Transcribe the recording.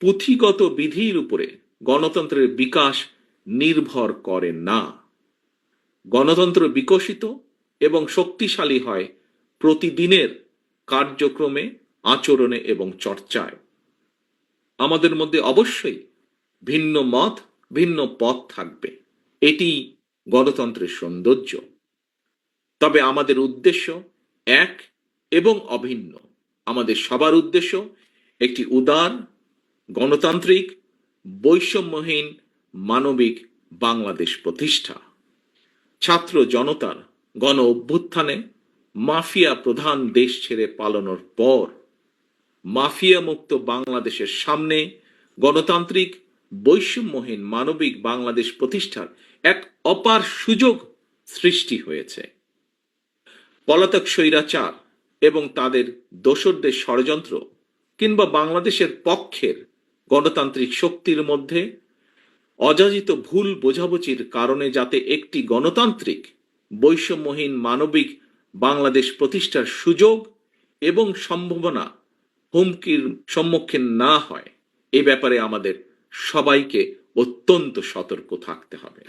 পুঁথিগত বিধির উপরে গণতন্ত্রের বিকাশ নির্ভর করে না। গণতন্ত্র বিকশিত এবং শক্তিশালী হয় প্রতিদিনের কার্যক্রমে, আচরণে এবং চর্চায়। আমাদের মধ্যে অবশ্যই ভিন্ন মত, ভিন্ন পথ থাকবে। এটি গণতন্ত্রের সৌন্দর্য। তবে আমাদের উদ্দেশ্য এক এবং অভিন্ন। আমাদের সবার উদ্দেশ্য একটি উদার গণতান্ত্রিক, বৈষম্যহীন, মানবিক বাংলাদেশ প্রতিষ্ঠা। ছাত্র জনতার গণ অভ্যুত্থানে মাফিয়া প্রধান দেশ ছেড়ে পালানোর পর মাফিয়া মুক্ত বাংলাদেশের সামনে গণতান্ত্রিক, বৈষম্যহীন, মানবিক বাংলাদেশ প্রতিষ্ঠার এক অপার সুযোগ সৃষ্টি হয়েছে। পলাতক স্বৈরাচার এবং তাদের দোসরদের ষড়যন্ত্র কিংবা বাংলাদেশের পক্ষের গণতান্ত্রিক শক্তির মধ্যে অযাচিত ভুল বোঝাবুঝির কারণে যাতে একটি গণতান্ত্রিক, বৈষম্যহীন মানবিক বাংলাদেশ প্রতিষ্ঠার সুযোগ এবং সম্ভাবনা হুমকির সম্মুখীন না হয়, এ ব্যাপারে আমাদের সবাইকে অত্যন্ত সতর্ক থাকতে হবে।